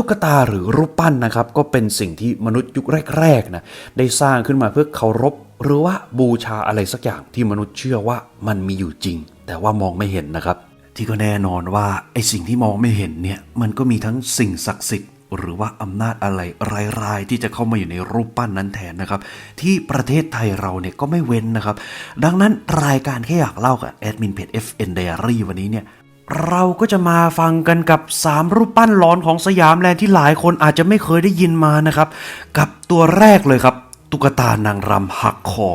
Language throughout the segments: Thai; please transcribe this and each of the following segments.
ตุ๊กตาหรือรูปปั้นนะครับ ก็เป็นสิ่งที่มนุษย์ยุคแรกๆนะได้สร้างขึ้นมาเพื่อเคารพ หรือว่าบูชาอะไรสักอย่างที่มนุษย์เชื่อว่ามันมีอยู่จริง แต่ว่ามองไม่เห็นนะครับ ที่ก็แน่นอนว่าไอ้สิ่งที่มองไม่เห็นเนี่ยมันก็มีทั้งสิ่งศักดิ์สิทธิ์หรือว่าอำนาจอะไรร้ายๆที่จะเข้ามาอยู่ในรูปปั้นนั้นแทนนะครับ ที่ประเทศไทยเราเนี่ยก็ไม่เว้นนะครับ ดังนั้นรายการแค่อยากเล่ากับแอดมินเพจ FN Diary วันนี้เนี่ย เราก็จะมาฟังกันกับ 3 รูปปั้นหลอนของสยามแลนด์ที่หลายคนอาจจะไม่เคยได้ยินมานะครับ กับตัวแรกเลยครับ ตุ๊กตานางรำหักคอ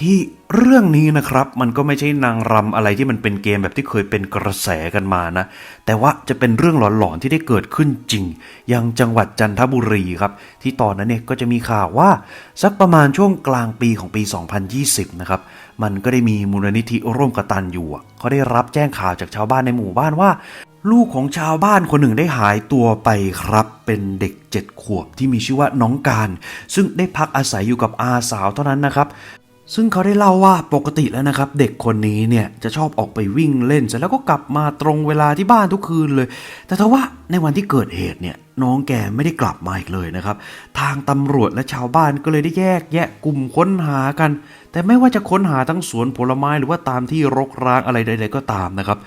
ที่เรื่องนี้นะครับ มันก็ไม่ใช่นางรำอะไรที่มันเป็นเกมแบบที่เคยเป็นกระแสกันมานะ แต่ว่าจะเป็นเรื่องหลอนๆที่ได้เกิดขึ้นจริง ยังจังหวัดจันทบุรีครับ ที่ตอนนั้นเนี่ยก็จะมีข่าวว่า สักประมาณช่วงกลางปีของปี 2020 นะครับ มันก็ได้มีมูลนิธิร่วมกตันอยู่เขาได้รับแจ้งข่าวจากชาวบ้านในหมู่บ้านว่า ลูกของชาวบ้านคนหนึ่งได้หายตัวไปครับเป็นเด็กเจ็ดขวบที่มีชื่อว่าน้องการ ซึ่งได้พักอาศัยอยู่กับอาสาวเท่านั้นนะครับ ซึ่งเขาได้เล่าว่าปกติแล้วนะครับ เด็กคนนี้เนี่ยจะชอบออกไปวิ่งเล่นเสร็จแล้วก็กลับมาตรงเวลาที่บ้านทุกคืนเลย แต่ทว่าในวันที่เกิดเหตุเนี่ยน้องแกไม่ได้กลับมาอีกเลยนะครับ ทางตำรวจและชาวบ้านก็เลยได้แยกแยะกลุ่มค้นหากัน แต่ไม่ว่าจะค้นหาทั้งสวนผลไม้หรือว่าตามที่รกร้างอะไรใด ๆ ก็ตามนะครับ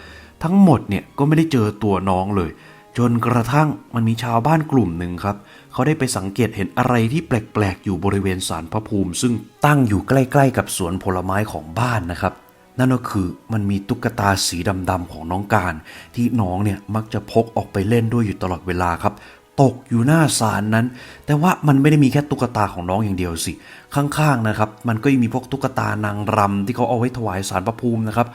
ทั้งหมดเนี่ยก็ไม่ได้เจอตัวน้องเลย จนกระทั่งมันมีชาวบ้านกลุ่มหนึ่งครับ เขาได้ไปสังเกตเห็นอะไรที่แปลกๆ อยู่บริเวณสารพระภูมิ ซึ่งตั้งอยู่ใกล้ ๆ กับสวนผลไม้ของบ้านนะครับ นั่นก็คือมันมีตุ๊กตาสีดำๆของน้องการ ที่น้องเนี่ยมักจะพกออกไปเล่นด้วยอยู่ตลอดเวลาครับ ตกอยู่หน้าศาลนั้น แต่ว่ามันไม่ได้มีแค่ตุ๊กตาของน้องอย่างเดียวสิ ข้างๆนะครับ มันก็ยังมีพวกตุ๊กตานางรำที่เขาเอาไว้ถวายสารพระภูมินะครับ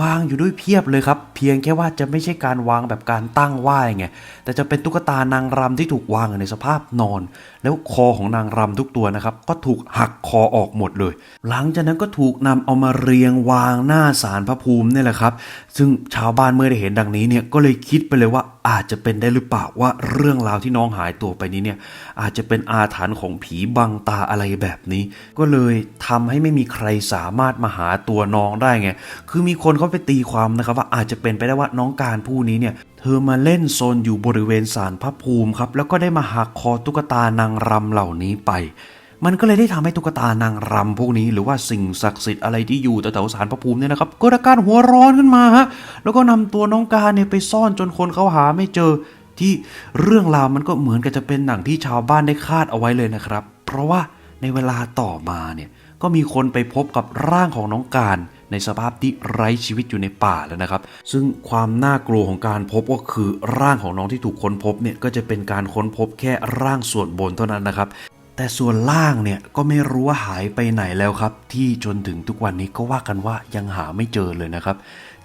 วางอยู่ด้วยเพียบเลยครับ เพียงแค่ว่าจะไม่ใช่การวางแบบการตั้งไหว้ไงแต่จะเป็นตุ๊กตานางรำที่ถูกวางอยู่ในสภาพนอนแล้วคอของนางรำทุกตัวนะครับ ก็ถูกหักคอออกหมดเลย หลังจากนั้นก็ถูกนำเอามาเรียงวางหน้าศาลพระภูมินี่แหละครับ ซึ่งชาวบ้านเมื่อได้เห็นดังนี้เนี่ยก็เลยคิดไปเลยว่าอาจจะเป็นได้หรือเปล่าว่าเรื่องราวที่น้องหายตัวไปนี้เนี่ยอาจจะเป็นอาถรรพ์ของผีบังตาอะไรแบบนี้ ก็เลยทำให้ไม่มีใครสามารถมาหาตัวน้องได้ไง คือมีคนเขาไปตีความนะครับว่าอาจจะเป็นไปได้ว่าน้องการผู้นี้เนี่ย เธอมาเล่นโซนอยู่บริเวณศาลพระภูมิครับ แล้วก็ได้มาหักคอตุ๊กตานางรำเหล่านี้ไป มันก็เลยได้ทำให้ตุ๊กตานางรำพวกนี้ หรือว่าสิ่งศักดิ์สิทธิ์อะไรที่อยู่แถวๆศาลพระภูมิเนี่ยนะครับก็อาการหัวร้อนขึ้นมาฮะแล้วก็นำตัวน้องการเนี่ยไปซ่อนจนคนเขาหาไม่เจอ ที่เรื่องราวมันก็เหมือนกับจะเป็นหนังที่ชาวบ้านได้คาดเอาไว้เลยนะครับ เพราะว่าในเวลาต่อมาเนี่ยก็มีคนไปพบกับร่างของน้องการ ในสภาพที่ไร้ชีวิตอยู่ในป่าแล้วนะครับ ซึ่งความน่ากลัวของการพบก็คือร่างของน้องที่ถูกค้นพบเนี่ยก็จะเป็นการค้นพบแค่ร่างส่วนบนเท่านั้นนะครับ แต่ส่วนล่างเนี่ยก็ไม่รู้ว่าหายไปไหนแล้วครับ ที่จนถึงทุกวันนี้ก็ว่ากันว่ายังหาไม่เจอเลยนะครับ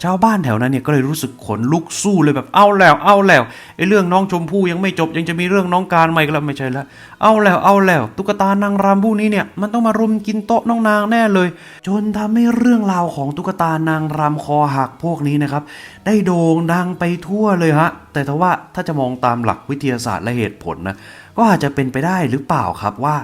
ชาวบ้านแถวนั้นเนี่ยก็เลยรู้สึกขนลุกสู้เลยแบบเอาแล้วเอาแล้วไอ้เรื่องน้องชมพู่ยังไม่จบยังจะมีเรื่องน้องการใหม่ก็แล้วไม่ใช่แล้วเอาแล้วเอาแล้ว ตุ๊กตานางรำผู้นี้เนี่ยมันต้องมารุมกินโต๊ะน้องนางแน่เลย จนทำให้เรื่องราวของตุ๊กตานางรำคอหักพวกนี้นะครับ ได้โด่งดังไปทั่วเลยฮะแต่ถ้าว่าถ้าจะมองตามหลักวิทยาศาสตร์และเหตุผลนะ ก็อาจจะเป็นไปได้หรือเปล่าครับว่า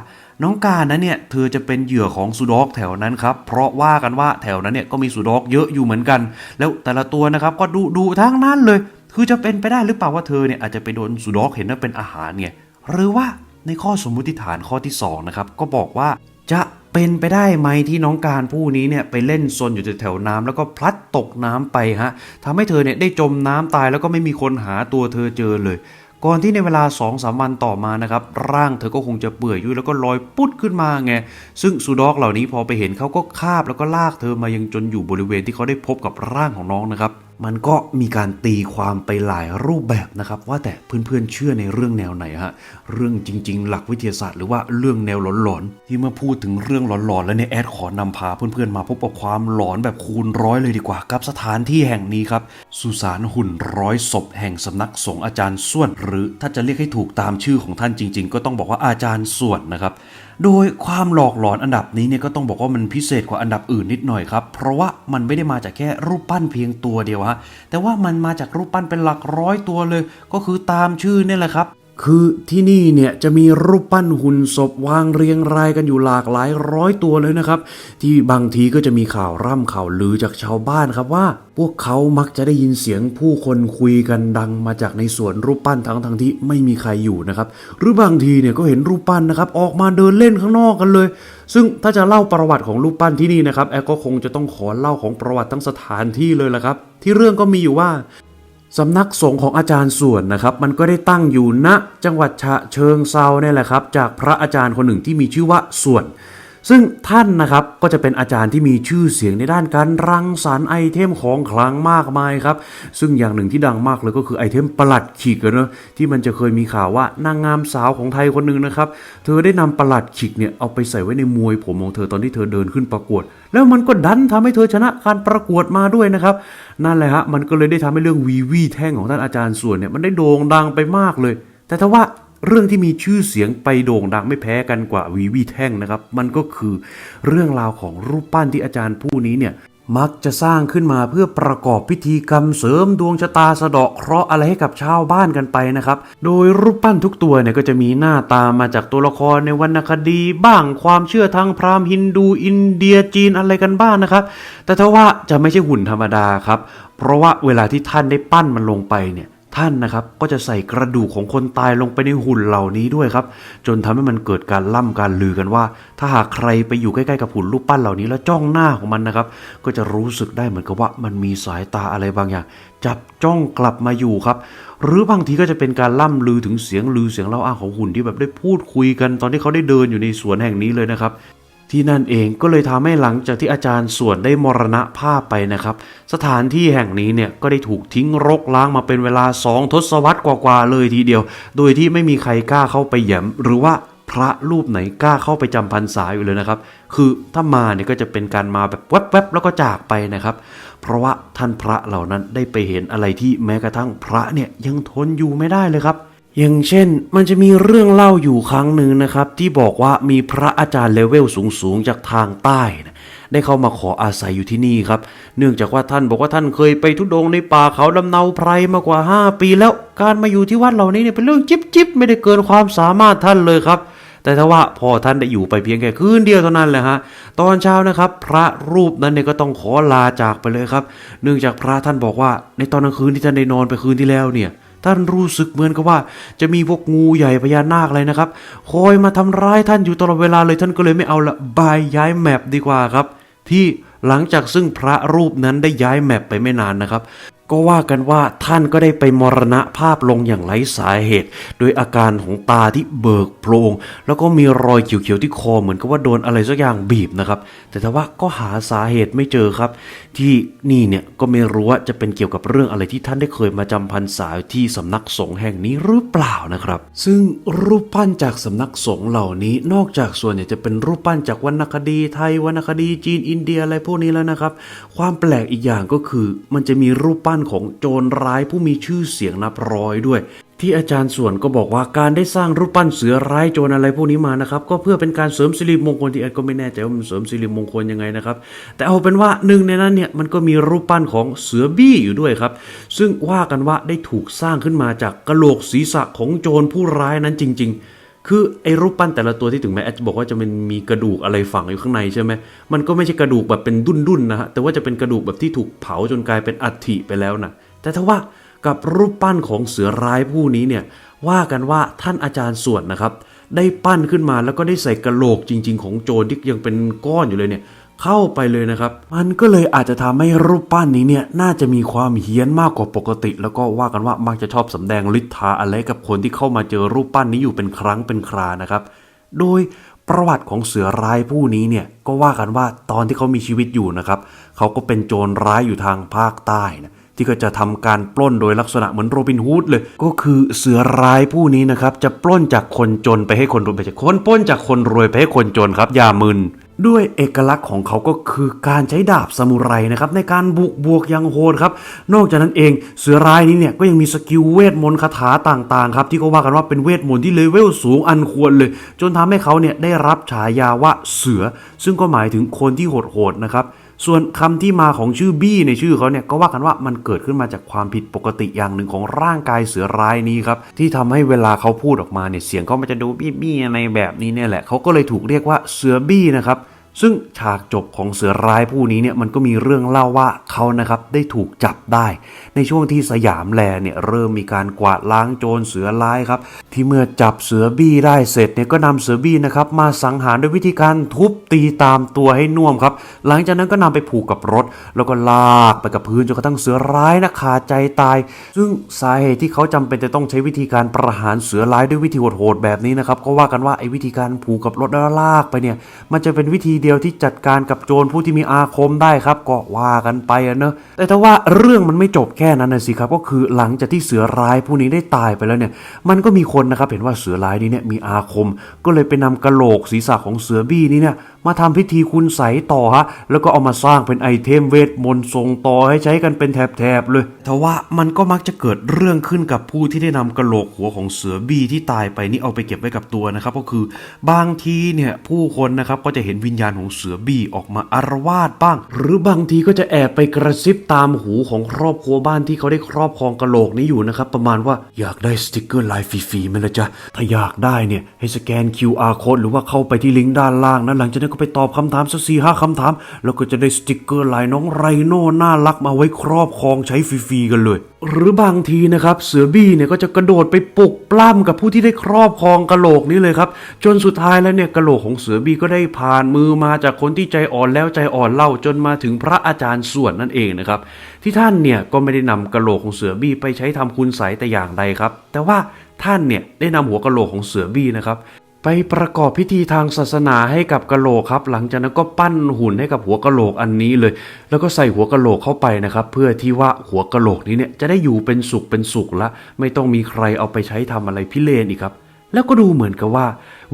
น้องการนั้นเนี่ยเธอจะเป็นเหยื่อของสุดอกแถวนั้นครับ เพราะว่ากันว่าแถวนั้นเนี่ยก็มีสุดอกเยอะอยู่เหมือนกัน แล้วแต่ละตัวนะครับก็ดุดุทั้งนั้นเลย คือจะเป็นไปได้หรือเปล่าว่าเธอเนี่ยอาจจะไปโดนสุดอกเห็นว่าเป็นอาหารไงหรือว่าในข้อสมมุติฐานข้อที่สองนะครับก็บอกว่าจะเป็นไปได้ไหมที่น้องการผู้นี้เนี่ยไปเล่นซนอยู่แถวน้ำแล้วก็พลัดตกน้ำไปฮะทำให้เธอเนี่ยได้จมน้ำตายแล้วก็ไม่มีคนหาตัวเธอเจอเลย ก่อนที่ในเวลา2อสามวันต่อมานะครับร่างเธอก็คงจะเปื่อยยุ่ยแล้วก็ลอยปุ๊ดขึ้นมาไงซึ่งซูดอกเหล่านี้พอไปเห็นเขาก็คาบแล้วก็ลากเธอมายังจนอยู่บริเวณที่เขาได้พบกับร่างของน้องนะครับ มันก็มีการตีความไปหลายรูปแบบนะครับ ว่าแต่เพื่อนๆเชื่อในเรื่องแนวไหนฮะเรื่องจริง ๆ หลักวิทยาศาสตร์หรือว่าเรื่องแนวหลอนๆที่มาพูดถึงเรื่องหลอนๆแล้วเนี่ยแอดขอนำพาเพื่อนๆมาพบกับความหลอนแบบคูณร้อยเลยดีกว่ากับสถานที่แห่งนี้ครับสุสานหุ่นร้อยศพแห่งสำนักสงฆ์อาจารย์ส่วน หรือถ้าจะเรียกให้ถูกตามชื่อของท่านจริง ๆ ก็ต้องบอกว่าอาจารย์ส่วนนะครับ โดยความหลอกหลอนอันดับนี้เนี่ยก็ต้องบอกว่ามันพิเศษกว่าอันดับอื่นนิดหน่อยครับ เพราะว่ามันไม่ได้มาจากแค่รูปปั้นเพียงตัวเดียวฮะแต่ว่ามันมาจากรูปปั้นเป็นหลักร้อยตัวเลย ก็คือตามชื่อเนี่ยแหละครับ คือที่นี่เนี่ยจะมีรูปปั้นหุ่นศพวางเรียงรายกันอยู่หลากหลายร้อยตัวเลยนะครับ ที่บางทีก็จะมีข่าวร่ำข่าวลือจากชาวบ้านครับว่า พวกเขามักจะได้ยินเสียงผู้คนคุยกันดังมาจากในสวนรูปปั้นทั้งทั้งที่ไม่มีใครอยู่นะครับ หรือบางทีเนี่ยก็เห็นรูปปั้นนะครับออกมาเดินเล่นข้างนอกกันเลย ซึ่งถ้าจะเล่าประวัติของรูปปั้นที่นี่นะครับแอร์ก็คงจะต้องขอเล่าของประวัติทั้งสถานที่เลยละครับ ที่เรื่องก็มีอยู่ว่า สำนักสงฆ์ของอาจารย์ส่วนนะครับ มันก็ได้ตั้งอยู่ณจังหวัดฉะเชิงเซาเนี่ยแหละครับ จากพระอาจารย์คนหนึ่งที่มีชื่อว่าส่วน ซึ่งท่านนะครับก็จะเป็นอาจารย์ที่มีชื่อเสียงในด้านการรังสรรค์ไอเทมของขลังมากมายครับ ซึ่งอย่างหนึ่งที่ดังมากเลยก็คือไอเทมประหลัดขิกเนะที่มันจะเคยมีข่าวว่านางงามสาวของไทยคนหนึ่งนะครับ เธอได้นำประหลัดขิกเนี่ยเอาไปใส่ไว้ในมวยผมของเธอตอนที่เธอเดินขึ้นประกวด แล้วมันก็ดันทำให้เธอชนะการประกวดมาด้วยนะครับนั่นแหละฮะมันก็เลยได้ทำให้เรื่องวีวีแท่งของท่านอาจารย์ส่วนเนี่ยมันได้โด่งดังไปมากเลย แต่ถ้าว่า เรื่องที่มีชื่อเสียงไปโด่งดังไม่แพ้กันกว่าวีวีแท่งนะครับ มันก็คือเรื่องราวของรูปปั้นที่อาจารย์ผู้นี้เนี่ยมักจะสร้างขึ้นมาเพื่อประกอบพิธีกรรมเสริมดวงชะตาสะเดาะเคราะห์อะไรให้กับชาวบ้านกันไปนะครับ โดยรูปปั้นทุกตัวเนี่ยก็จะมีหน้าตามาจากตัวละครในวรรณคดีบ้างความเชื่อทางพราหมณ์ฮินดูอินเดียจีนอะไรกันบ้างนะครับ แต่ถ้าว่าจะไม่ใช่หุ่นธรรมดาครับ เพราะว่าเวลาที่ท่านได้ปั้นมันลงไปเนี่ย ท่านนะครับก็จะใส่กระดูกของคนตายลงไปในหุ่นเหล่านี้ด้วยครับ จนทำให้มันเกิดการล่ำการลือกันว่า ถ้าหากใครไปอยู่ใกล้ๆกับหุ่นรูปปั้นเหล่านี้แล้วจ้องหน้าของมันนะครับ ก็จะรู้สึกได้เหมือนกับว่ามันมีสายตาอะไรบางอย่าง จับจ้องกลับมาอยู่ครับ หรือบางทีก็จะเป็นการล่ำลือถึงเสียงลือเสียงเล่าอ้างของหุ่นที่แบบได้พูดคุยกันตอนที่เขาได้เดินอยู่ในสวนแห่งนี้เลยนะครับ ที่นั่นเองก็เลยทำให้หลังจากที่อาจารย์ส่วนได้มรณภาพไปนะครับ สถานที่แห่งนี้เนี่ยก็ได้ถูกทิ้งรกล้างมาเป็นเวลาสองทศวรรษกว่าๆเลยทีเดียว โดยที่ไม่มีใครกล้าเข้าไปแหยมหรือว่าพระรูปไหนกล้าเข้าไปจำพรรษาอยู่เลยนะครับ คือถ้ามาเนี่ยก็จะเป็นการมาแบบแวบๆแล้วก็จากไปนะครับ เพราะว่าท่านพระเหล่านั้นได้ไปเห็นอะไรที่แม้กระทั่งพระเนี่ยยังทนอยู่ไม่ได้เลยครับ อย่างเช่นมันจะมีเรื่องเล่าอยู่ครั้งหนึ่งนะครับ ที่บอกว่ามีพระอาจารย์เลเวลสูงๆจากทางใต้นะได้เข้ามาขออาศัยอยู่ที่นี่ครับ เนื่องจากว่าท่านบอกว่าท่านเคยไปทุดงในป่าเขาลำเนาไพรมากว่า 5 ปีแล้ว การมาอยู่ที่วัดเหล่านี้เนี่ยเป็นเรื่องจิ๊บจิบไม่ได้เกินความสามารถท่านเลยครับ แต่ถ้าว่าพอท่านได้อยู่ไปเพียงแค่คืนเดียวเท่านั้นแหละฮะ ตอนเช้านะครับ พระรูปนั้นเนี่ยก็ต้องขอลาจากไปเลยครับ เนื่องจากพระท่านบอกว่าในตอนกลางคืนที่ท่านได้นอนไปคืนที่แล้วเนี่ย ท่านรู้สึกเหมือนกับว่า จะมีพวกงูใหญ่พญานาคอะไรนะครับคอยมาทำร้ายท่านอยู่ตลอดเวลาเลยท่านก็เลยไม่เอาละบายย้ายแมปดีกว่าครับ ที่หลังจากซึ่งพระรูปนั้นได้ย้ายแมปไปไม่นานนะครับ ก็ว่ากันว่าท่านก็ได้ไปมรณภาพลงอย่างไร้สาเหตุ โดยอาการของตาที่เบิกโพรงแล้วก็มีรอยเขียวๆที่คอเหมือนกับว่าโดนอะไรสักอย่างบีบนะครับ แต่ถ้าว่าก็หาสาเหตุไม่เจอครับ ที่นี่เนี่ยก็ไม่รู้ว่าจะเป็นเกี่ยวกับเรื่องอะไรที่ท่านได้เคยมาจำพรรษาที่สำนักสงฆ์แห่งนี้หรือเปล่านะครับ ซึ่งรูปปั้นจากสำนักสงฆ์เหล่านี้นอกจากส่วนใหญ่ยจะเป็นรูปปั้นจากวรรณคดีไทยวรรณคดีจีนอินเดียอะไรพวกนี้แล้วนะครับ ความแปลกอีกอย่างก็คือมันจะมีรูปปั้นของโจรร้ายผู้มีชื่อเสียงนับร้อยด้วย ที่อาจารย์ส่วนก็บอกว่าการได้สร้างรูปปั้นเสือร้ายโจรอะไรพวกนี้มานะครับก็เพื่อเป็นการเสริมสิริมงคลที่แอดก็ไม่แน่ใจว่ามันเสริมสิริมงคลยังไงนะครับแต่เอาเป็นว่าหนึ่งในนั้นเนี่ยมันก็มีรูปปั้นของเสือบี้อยู่ด้วยครับซึ่งว่ากันว่าได้ถูกสร้างขึ้นมาจากกระโหลกศีรษะของโจรผู้ร้ายนั้นจริง ๆ คือไอ้รูปปั้นแต่ละตัวที่ถึงแม้แอดจะบอกว่าจะเป็นมีกระดูกอะไรฝังอยู่ข้างในใช่ไหมมันก็ไม่ใช่กระดูกแบบเป็นดุนๆนะฮะแต่ว่าจะเป็นกระดูกแบบที่ถูกเผาจนกลายเป็นอัฐิไปแล้วนะแต่ถ้าว่ากับรูปปั้นของเสือร้ายผู้นี้เนี่ยว่ากันว่าท่านอาจารย์ส่วนนะครับ ได้ปั้นขึ้นมาแล้วก็ได้ใส่กระโหลกจริง ๆ ของโจรที่ยังเป็นก้อนอยู่เลยเนี่ย เข้าไปเลยนะครับ มันก็เลยอาจจะทำให้รูปปั้นนี้เนี่ยน่าจะมีความเฮี้ยนมากกว่าปกติ แล้วก็ว่ากันว่ามักจะชอบสำแดงฤทธาอะไรกับคนที่เข้ามาเจอรูปปั้นนี้อยู่เป็นครั้งเป็นครานะครับ โดยประวัติของเสือร้ายผู้นี้เนี่ยก็ว่ากันว่าตอนที่เขามีชีวิตอยู่นะครับเขาก็เป็นโจรร้ายอยู่ทางภาคใต้นะที่ก็จะทำการปล้นโดยลักษณะเหมือนโรบินฮูดเลย ก็คือเสือร้ายผู้นี้นะครับจะปล้นจากคนจนไปให้คนรวยไปจากคนปล้นจากคนรวยไปให้คนจนครับอย่ามึน ด้วยเอกลักษณ์ของเขาก็คือการใช้ดาบซามูไรนะครับในการบุกบวกยังโหดครับนอกจากนั้นเองเสือร้ายนี้เนี่ยก็ยังมีสกิลเวทมนต์คาถาต่างๆครับที่ก็ว่ากันว่าเป็นเวทมนต์ที่เลเวลสูงอันควรเลย จนทำให้เขาเนี่ยได้รับฉายาว่าเสือ ซึ่งก็หมายถึงคนที่โหดๆนะครับส่วนคำที่มาของชื่อบี้ในชื่อเขาเนี่ยก็ว่ากันว่ามันเกิดขึ้นมาจากความผิดปกติอย่างหนึ่งของร่างกายเสือร้ายนี้ครับที่ทำให้เวลาเขาพูดออกมาเนี่ยเสียงเขามันจะดูบี้บี้ในแบบนี้เนี่ยแหละเขาก็เลยถูกเรียกว่าเสือบี้นะครับ ซึ่งฉากจบของเสือร้ายผู้นี้เนี่ยมันก็มีเรื่องเล่าว่าเขานะครับได้ถูกจับได้ ในช่วงที่สยามแลเนี่ยเริ่มมีการกวาดล้างโจรเสือร้ายครับ ที่เมื่อจับเสือบี้ได้เสร็จเนี่ยก็นำเสือบี้นะครับมาสังหารด้วยวิธีการทุบตีตามตัวให้น่วมครับ หลังจากนั้นก็นำไปผูกกับรถ แล้วก็ลากไปกับพื้นจนกระทั่งเสือร้ายนะขาดใจตาย ซึ่งสาเหตุที่เขาจำเป็นจะต้องใช้วิธีการประหารเสือร้ายด้วยวิธีโหดๆแบบนี้นะครับก็ว่ากันว่าไอ้วิธีการผูกกับรถแล้วลากไปเนี่ยมันจะเป็นวิธีเดียวที่จัดการกับโจรผู้ที่มีอาคมได้ครับก็ว่ากันไปนะเนอะแต่ถ้าว่าเรื่องมันไม่จบแค่นั้นนะสิครับ ก็คือหลังจากที่เสือร้ายผู้นี้ได้ตายไปแล้วเนี่ยมันก็มีคนนะครับเห็นว่าเสือร้ายนี้เนี่ยมีอาคม ก็เลยไปนำกระโหลกศีรษะของเสือบี้นี้เนี่ย มาทำพิธีคุณใสต่อฮะ แล้วก็เอามาสร้างเป็นไอเทมเวทมนต์ส่งต่อให้ใช้กันเป็นแถบๆเลยแต่ว่ามันก็มักจะเกิดเรื่องขึ้นกับผู้ที่ได้นำกระโหลกหัวของเสือบี้ที่ตายไปนี่เอาไปเก็บไว้กับตัวนะครับ ก็คือบางทีเนี่ยผู้คนนะครับก็จะเห็นวิญญาณของเสือบี้ออกมาอารวาสบ้าง หรือบางทีก็จะแอบไปกระซิบตามหูของครอบครัวบ้านที่เขาได้ครอบครองกระโหลกนี้อยู่นะครับประมาณว่าอยากได้สติกเกอร์ลายฟรีๆไหมล่ะจ๊ะถ้าอยากได้เนี่ยให้สแกน QR code หรือว่าเข้าไปที่ลิงก์ด้านล่างนะหลังจากนั้นก็ไปตอบคำถามสักสี่ห้าคำถาม แล้วก็จะได้สติกเกอร์ลายน้องไรโน่น่ารักมาไว้ครอบครองใช้ฟรีๆกันเลย หรือบางทีนะครับเสือบี้เนี่ยก็จะกระโดดไปปลุกปล้ำกับผู้ที่ได้ครอบครองกระโหลกนี้เลยครับ จนสุดท้ายแล้วเนี่ยกระโหลกของเสือบี้ก็ได้ผ่านมือมาจากคนที่ใจอ่อนแล้วใจอ่อนเล่าจนมาถึงพระอาจารย์ส่วนนั่นเองนะครับที่ท่านเนี่ยก็ไม่ได้นำกระโหลกของเสือบี้ไปใช้ทำคุณไสแต่อย่างใดครับ แต่ว่าท่านเนี่ยได้นำหัวกระโหลกของเสือบี้นะครับ ไปประกอบพิธีทางศาสนาให้กับกะโหลกครับ หลังจากนั้นก็ปั้นหุ่นให้กับหัวกะโหลกอันนี้เลย แล้วก็ใส่หัวกะโหลกเข้าไปนะครับ เพื่อที่ว่าหัวกะโหลกนี้เนี่ยจะได้อยู่เป็นสุขเป็นสุขละ ไม่ต้องมีใครเอาไปใช้ทำอะไรพิเรนอีกครับ แล้วก็ดูเหมือนกับว่า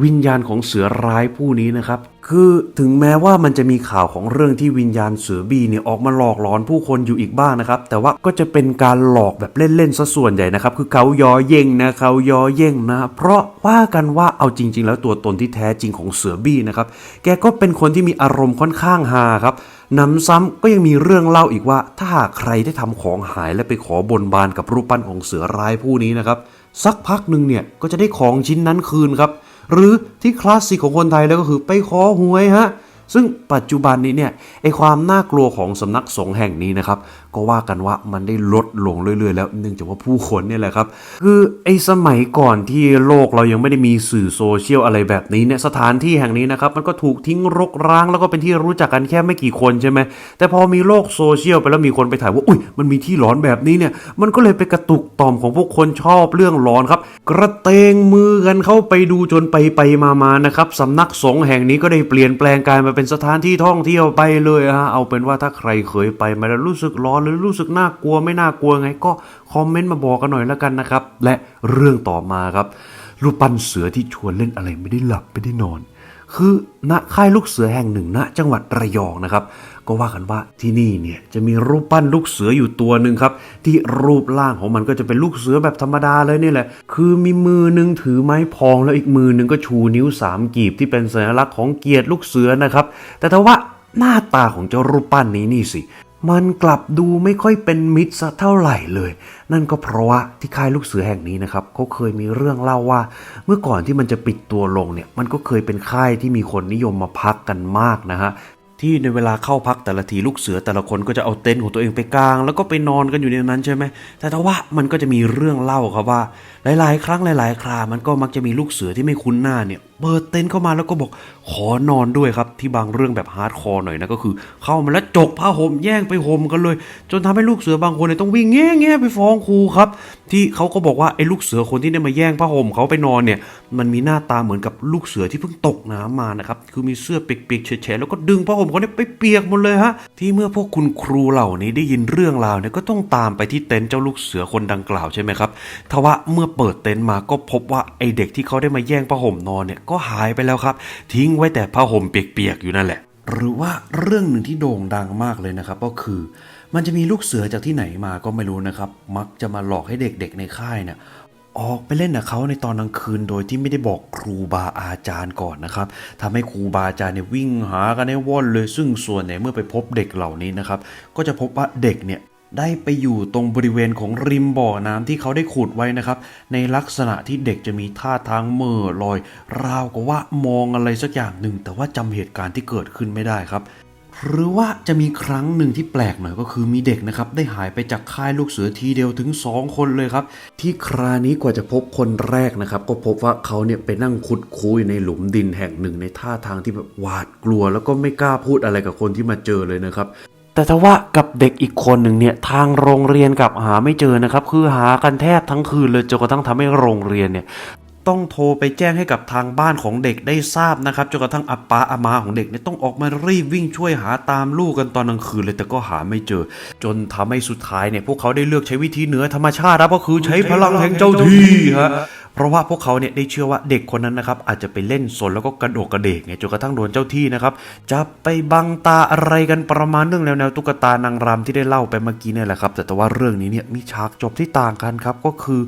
วิญญาณของเสือร้ายผู้นี้นะครับ คือถึงแม้ว่ามันจะมีข่าวของเรื่องที่วิญญาณเสือบีเนี่ยออกมาหลอกหลอนผู้คนอยู่อีกบ้างนะครับ แต่ว่าก็จะเป็นการหลอกแบบเล่นๆซะส่วนใหญ่นะครับ คือเขายอเย่งนะเขายอเย่งนะ เพราะว่ากันว่าเอาจริง ๆ แล้วตัวตนที่แท้จริงของเสือบีนะครับ แกก็เป็นคนที่มีอารมณ์ค่อนข้างฮาครับนำซ้ำก็ยังมีเรื่องเล่าอีกว่า ถ้าหากใครได้ทำของหายและไปขอบนบานกับรูปปั้นของเสือร้ายผู้นี้นะครับ สักพักหนึ่งเนี่ยก็จะได้ของชิ้นนั้นคืนครับ หรือที่คลาสสิกของคนไทยแล้วก็คือไปขอหวยฮะ ซึ่งปัจจุบันนี้เนี่ยไอความน่ากลัวของสำนักสงฆ์แห่งนี้นะครับ ก็ว่ากันว่ามันได้ลดลงเรื่อย ๆ แล้วเนื่องจากว่าผู้คนเนี่ยแหละครับ คือไอสมัยก่อนที่โลกเรายังไม่ได้มีสื่อโซเชียลอะไรแบบนี้เนี่ยสถานที่แห่งนี้นะครับ มันก็ถูกทิ้งรกร้างแล้วก็เป็นที่รู้จักกันแค่ไม่กี่คนใช่ไหมแต่พอมีโลกโซเชียลไปแล้วมีคนไปถ่ายว่าอุ้ยมันมีที่หลอนแบบนี้เนี่ย มันก็เลยไปกระตุกต่อมของพวกคนชอบเรื่องหลอนครับ กระเตงมือกันเข้าไปดูจนไปไปมามานะครับสำนักสงฆ์แห่งนี้ก็ได้เปลี่ยนแปลงกายมาเป็นสถานที่ท่องเที่ยวไปเลยฮะเอาเป็นว่าถ้าใครเคยไปมาแล้วรู้สึกร้อนหรือรู้สึกน่ากลัวไม่น่ากลัวไง ก็คอมเมนต์มาบอกกันหน่อยแล้วกันนะครับ และเรื่องต่อมาครับรูปปั้นเสือที่ชวนเล่นอะไรไม่ได้หลับไม่ได้นอน คือณค่ายลูกเสือแห่งหนึ่งณจังหวัดระยองนะครับ ก็ว่ากันว่าที่นี่เนี่ยจะมีรูปปั้นลูกเสืออยู่ตัวหนึ่งครับ ที่รูปร่างของมันก็จะเป็นลูกเสือแบบธรรมดาเลยนี่แหละ คือมีมือหนึ่งถือไม้พองแล้วอีกมือหนึ่งก็ชูนิ้วสามกีบที่เป็นสัญลักษณ์ของเกียรติลูกเสือนะครับ แต่ถ้าว่าหน้าตาของเจ้ารูปปั้นนี้นี่สิมันกลับดูไม่ค่อยเป็นมิตรสักเท่าไหร่เลย นั่นก็เพราะว่าที่ค่ายลูกเสือแห่งนี้นะครับเขาเคยมีเรื่องเล่าว่า เมื่อก่อนที่มันจะปิดตัวลงเนี่ย มันก็เคยเป็นค่ายที่มีคนนิยมมาพักกันมากนะฮะ ที่ในเวลาเข้าพักแต่ละทีลูกเสือแต่ละคนก็จะเอาเต็นท์ของตัวเองไปกาง แล้วก็ไปนอนกันอยู่ในนั้นใช่ไหมแต่ถ้าว่ามันก็จะมีเรื่องเล่าครับว่า หลาย ๆ ครั้งหลาย ๆ ครา มันก็มักจะมีลูกเสือที่ไม่คุ้นหน้าเนี่ยเปิดเต็นท์เข้ามาแล้วก็บอกขอนอนด้วยครับ ที่บางเรื่องแบบฮาร์ดคอร์หน่อยนะก็คือ เข้ามาแล้วจกผ้าห่มแย่งไปห่มกันเลย จนทำให้ลูกเสือบางคนเนี่ยต้องวิ่งแง่แง่ไปฟ้องครูครับ ที่เขาก็บอกว่าไอ้ลูกเสือคนที่ได้มาแย่งผ้าห่มเขาไปนอนเนี่ย มันมีหน้าตาเหมือนกับลูกเสือที่เพิ่งตกน้ำมานะครับคือมีเสื้อเปียกๆแฉะๆแล้วก็ดึงผ้าห่มเขาเนี่ยไปเปียกหมดเลยฮะ ที่เมื่อพวกคุณครูเหล่านี้ได้ยินเรื่องราวเนี่ยก็ต้องตามไปที่เต็นท์เจ้าลูกเสือคนดังกล่าวใช่ไหมครับทว่าเมื่อเปิดเต็นท์มาก็พบว่าไอเด็กที่เขาได้มาแย่งผ้าห่มนอนเนี่ยก็หายไปแล้วครับ ทิ้งไว้แต่ผ้าห่มเปียกๆอยู่นั่นแหละ หรือว่าเรื่องหนึ่งที่โด่งดังมากเลยนะครับ ก็คือ มันจะมีลูกเสือจากที่ไหนมาก็ไม่รู้นะครับ มักจะมาหลอกให้เด็กๆในค่ายเนี่ย ออกไปเล่นกับเขาในตอนกลางคืนโดยที่ไม่ได้บอกครูบาอาจารย์ก่อนนะครับทำให้ครูบาอาจารย์เนี่ยวิ่งหากันในว่อนเลย ซึ่งส่วนใหญ่เมื่อไปพบเด็กเหล่านี้นะครับ ก็จะพบว่าเด็กเนี่ยได้ไปอยู่ตรงบริเวณของริมบ่อน้ำที่เขาได้ขุดไว้นะครับ ในลักษณะที่เด็กจะมีท่าทางเหม่อลอย ราวกับว่ามองอะไรสักอย่างหนึ่ง แต่ว่าจำเหตุการณ์ที่เกิดขึ้นไม่ได้ครับ หรือว่าจะมีครั้งหนึ่งที่แปลกหน่อยก็คือมีเด็กนะครับ ได้หายไปจากค่ายลูกเสือทีเดียวถึง 2 คนเลยครับ ที่ครานี้กว่าจะพบคนแรกนะครับ ก็พบว่าเขาเนี่ยไปนั่งขุดคุยในหลุมดินแห่งหนึ่งในท่าทางที่แบบหวาดกลัว แล้วก็ไม่กล้าพูดอะไรกับคนที่มาเจอเลยนะครับแต่ถ้าว่ากับเด็กอีกคนหนึ่งเนี่ยทางโรงเรียนกลับหาไม่เจอนะครับ คือหากันแทบทั้งคืนเลยจนกระทั่งทำให้โรงเรียนเนี่ย ต้องโทรไปแจ้งให้กับทางบ้านของเด็กได้ทราบนะครับจนกระทั่งอาป้าอามาของเด็กเนี่ยต้องออกมารีบวิ่งช่วยหาตามลูกกันตอนกลางคืนเลยแต่ก็หาไม่เจอ จนทำให้สุดท้ายเนี่ยพวกเขาได้เลือกใช้วิธีเหนือธรรมชาติครับก็คือใช้พลังแห่งเจ้าที่ฮะ เพราะว่าพวกเขาเนี่ยได้เชื่อว่าเด็กคนนั้นนะครับอาจจะไปเล่นสนแล้วก็กระโดดกระเดกไงจนกระทั่งโดนเจ้าที่นะครับจับไปบังตาอะไรกันประมาณเรื่องแนวๆตุ๊กตานางรำที่ได้เล่าไปเมื่อกี้นี่แหละครับแต่แต่ว่าเรื่องนี้เนี่ยมีฉากจบที่ต่างกันครับก็คือ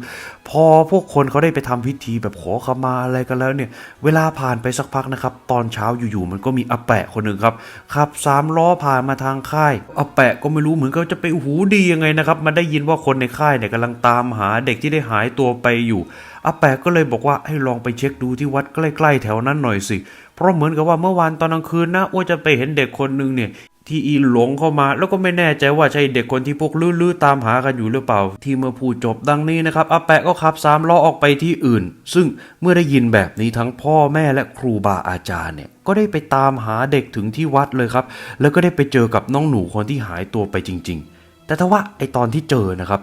พอพวกคนเขาได้ไปทำพิธีแบบขอขมาอะไรกันแล้วเนี่ยเวลาผ่านไปสักพักนะครับตอนเช้าอยู่ๆมันก็มีอาแปะคนหนึ่งครับขับสามล้อผ่านมาทางค่ายอาแปะก็ไม่รู้เหมือนกับจะไปหูดียังไงนะครับมันได้ยินว่าคนในค่ายเนี่ยกำลังตามหาเด็กที่ได้หายตัวไปอยู่ อาแปะก็เลยบอกว่าให้ลองไปเช็คดูที่วัดใกล้ๆแถวนั้นหน่อยสิ เพราะเหมือนกับว่าเมื่อวานตอนกลางคืนนะอ้วจะไปเห็นเด็กคนหนึ่งเนี่ยที่อีหลงเข้ามา แล้วก็ไม่แน่ใจว่าใช่เด็กคนที่พวกลื้อๆตามหากันอยู่หรือเปล่า ที่เมื่อพูดจบดังนี้นะครับอาแปะก็ขับสามล้อออกไปที่อื่น ซึ่งเมื่อได้ยินแบบนี้ทั้งพ่อแม่และครูบาอาจารย์เนี่ยก็ได้ไปตามหาเด็กถึงที่วัดเลยครับ แล้วก็ได้ไปเจอกับน้องหนูคนที่หายตัวไปจริง ๆ แต่ถ้าว่าไอตอนที่เจอนะครับ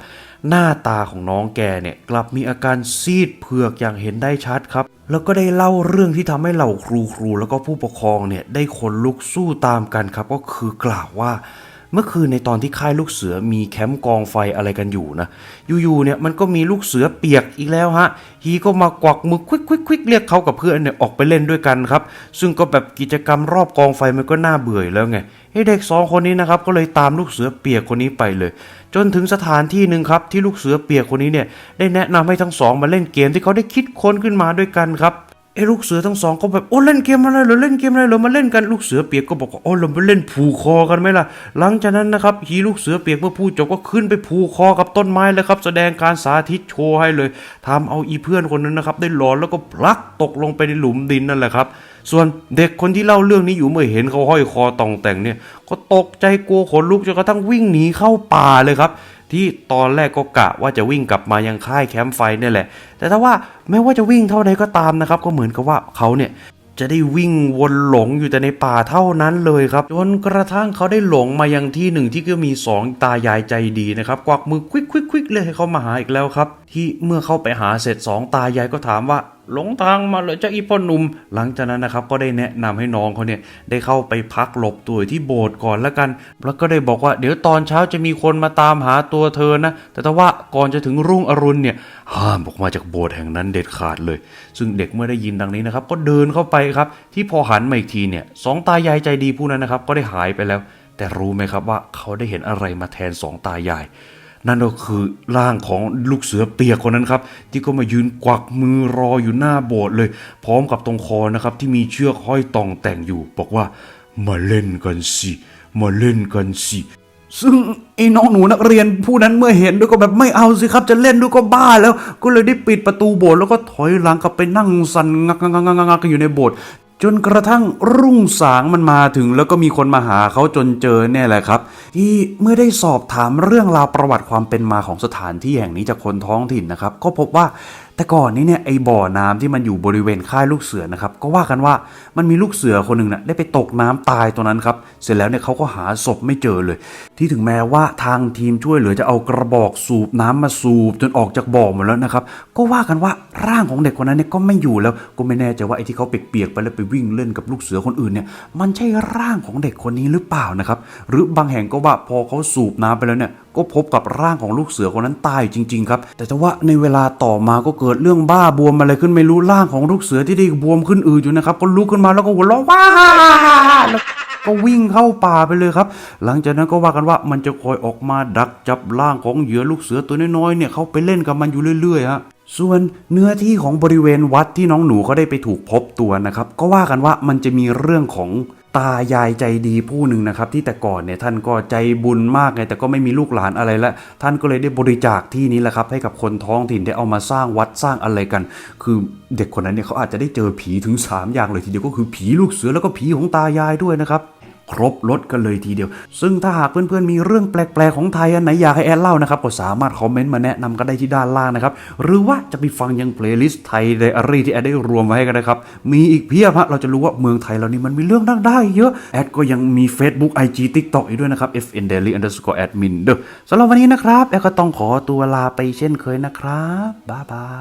หน้าตาของน้องแกเนี่ยกลับมีอาการซีดเผือกอย่างเห็นได้ชัดครับ แล้วก็ได้เล่าเรื่องที่ทำให้เหล่าครูครูแล้วก็ผู้ปกครองเนี่ยได้ขนลุกสู้ตามกันครับ ก็คือกล่าวว่าเมื่อคืนในตอนที่ค่ายลูกเสือมีแคมป์กองไฟอะไรกันอยู่นะ อยู่ๆเนี่ยมันก็มีลูกเสือเปียกอีกแล้วฮะ ฮีก็มากวักมือควิกควิกควิกเรียกเขากับเพื่อนเนี่ยออกไปเล่นด้วยกันครับ ซึ่งก็แบบกิจกรรมรอบกองไฟมันก็น่าเบื่อแล้วไง เด็กสองคนนี้นะครับก็เลยตามลูกเสือเปียกคนนี้ไปเลย จนถึงสถานที่หนึ่งครับที่ลูกเสือเปียกคนนี้เนี่ยได้แนะนำให้ทั้งสองมาเล่นเกมที่เขาได้คิดค้นขึ้นมาด้วยกันครับไอ้ลูกเสือทั้งสองก็แบบโอ้เล่นเกมอะไรเหรอเล่นเกมอะไรเหรอมาเล่นกันลูกเสือเปียกก็บอกว่าโอ้เราไปเล่นผูกคอกันไหมล่ะ หลังจากนั้นนะครับฮีลูกเสือเปียกเมื่อพูดจบก็ขึ้นไปผูกคอกับต้นไม้เลยครับ แสดงการสาธิตโชว์ให้เลยทำเอาอีเพื่อนคนนั้นนะครับ ได้หลอนแล้วก็พลักตกลงไปในหลุมดินนั่นแหละครับ ส่วนเด็กคนที่เล่าเรื่องนี้อยู่เมื่อเห็นเขาห้อยคอตองแต่งเนี่ย ก็ตกใจกลัวขนลุกจนกระทั่งวิ่งหนีเข้าป่าเลยครับ ที่ตอนแรกก็กะว่าจะวิ่งกลับมายังค่ายแคมป์ไฟเนี่ยแหละ แต่ถ้าว่าแม้ว่าจะวิ่งเท่าใดก็ตามนะครับ ก็เหมือนกับว่าเขาเนี่ยจะได้วิ่งวนหลงอยู่แต่ในป่าเท่านั้นเลยครับจนกระทั่งเขาได้หลงมายังที่หนึ่งที่ก็มีสองตายายใจดีนะครับกวักมือควิกควิกควิกเลยให้เขามาหาอีกแล้วครับ ที่เมื่อเข้าไปหาเสร็จสองตายายก็ถามว่า หลงทางมาเลยเจ้าอีพ่อหนุ่ม หลังจากนั้นนะครับก็ได้แนะนำให้น้องเขาเนี่ยได้เข้าไปพักหลบตัวที่โบสถ์ก่อนแล้วกัน แล้วก็ได้บอกว่าเดี๋ยวตอนเช้าจะมีคนมาตามหาตัวเธอนะ แต่ถ้าว่าก่อนจะถึงรุ่งอรุณเนี่ยห้ามออกมาจากโบสถ์แห่งนั้นเด็ดขาดเลย ซึ่งเด็กเมื่อได้ยินดังนี้นะครับ ก็เดินเข้าไปครับ ที่พอหันมาอีกทีเนี่ยสองตายายใจดีผู้นั้นนะครับก็ได้หายไปแล้ว แต่รู้ไหมครับว่าเขาได้เห็นอะไรมาแทนสองตายาย นั่นก็คือร่างของลูกเสือเปียกคนนั้นครับ ที่ก็มายืนกวักมือรออยู่หน้าโบสถ์เลย พร้อมกับตรงคอนะครับ ที่มีเชือกห้อยตองแต่งอยู่ บอกว่า มาเล่นกันสิมาเล่นกันสิซึ่งไอ้น้องหนูนักเรียนผู้นั้นเมื่อเห็นด้วยก็แบบไม่เอาสิครับ จะเล่นด้วยก็บ้าแล้ว ก็เลยได้ปิดประตูโบสถ์แล้วก็ถอยหลังกลับไปนั่งสั่นงักงักงักงักงักกันอยู่ในโบสถ์ จนกระทั่งรุ่งสางมันมาถึง แล้วก็มีคนมาหาเขาจนเจอเนี่ยแหละครับ ที่เมื่อได้สอบถามเรื่องราวประวัติความเป็นมาของสถานที่แห่งนี้จากคนท้องถิ่นนะครับ ก็พบว่า แต่ก่อนนี้เนี่ยไอ้บ่อน้ำที่มันอยู่บริเวณค่ายลูกเสือนะครับก็ว่ากันว่ามันมีลูกเสือคนหนึ่งนะ่ะได้ไปตกน้ำตายตรงนั้นครับเสร็จแล้วเนี่ยเขาก็หาศพไม่เจอเลย ที่ถึงแม้ว่าทางทีมช่วยเหลือจะเอากระบอกสูบน้ำมาสูบจนออกจากบ่อหมดแล้วนะครับก็ว่ากันว่าร่างของเด็กคนนั้นเนี่ยก็ไม่อยู่แล้วก็ไม่แน่ใจว่าไอ้ที่เขาเปียกๆไปแล้วไปวิ่งเล่นกับลูกเสือคนอื่นเนี่ยมันใช่ร่างของเด็กคนนี้หรือเปล่านะครับหรือบางแห่งก็ว่าพอเขาสูบน้ำไปแล้วเนี่ยก็พบกับร่างของลูกเสือคนนั้นตายจริง ๆ ครับ แต่ว่าในเวลาต่อมาก็เกิดเรื่องบ้าบวมอะไรขึ้นไม่รู้ร่างของลูกเสือที่ได้บวมขึ้นอืดอยู่นะครับก็ลุกขึ้นมาแล้วก็หัวเราะว้าแล้วก็วิ่งเข้าป่าไปเลยครับ หลังจากนั้นก็ว่ากันว่ามันจะคอยออกมาดักจับร่างของเหยื่อลูกเสือตัวน้อยๆเนี่ยเขาไปเล่นกับมันอยู่เรื่อยๆฮะส่วนเนื้อที่ของบริเวณวัดที่น้องหนูเขาได้ไปถูกพบตัวนะครับ ก็ว่ากันว่ามันจะมีเรื่องของ ตายายใจดีผู้หนึ่งนะครับ ที่แต่ก่อนเนี่ยท่านก็ใจบุญมากไงแต่ก็ไม่มีลูกหลานอะไรละท่านก็เลยได้บริจาคที่นี้แหละครับ ให้กับคนท้องถิ่นได้เอามาสร้างวัดสร้างอะไรกัน คือเด็กคนนั้นเนี่ยเขาอาจจะได้เจอผีถึง 3 อย่างเลยทีเดียวก็คือผีลูกเสือแล้วก็ผีของตายายด้วยนะครับ ครบรถกันเลยทีเดียว ซึ่งถ้าหากเพื่อนๆมีเรื่องแปลกๆของไทยอันไหนอยากให้แอดเล่านะครับ ก็สามารถคอมเมนต์มาแนะนำกันได้ที่ด้านล่างนะครับ หรือว่าจะไปฟังยังเพลย์ลิสต์ไทยไดอารี่ที่แอดได้รวมไว้ให้กันนะครับ มีอีกเพียบฮะเราจะรู้ว่าเมืองไทยเรานี่มันมีเรื่องน่าได้เยอะ แอดก็ยังมี Facebook IG TikTok อีกด้วยนะครับ fn daily underscore admin เด้อสำหรับวันนี้นะครับแอดก็ต้องขอตัวลาไปเช่นเคยนะครับบ๊ายบาย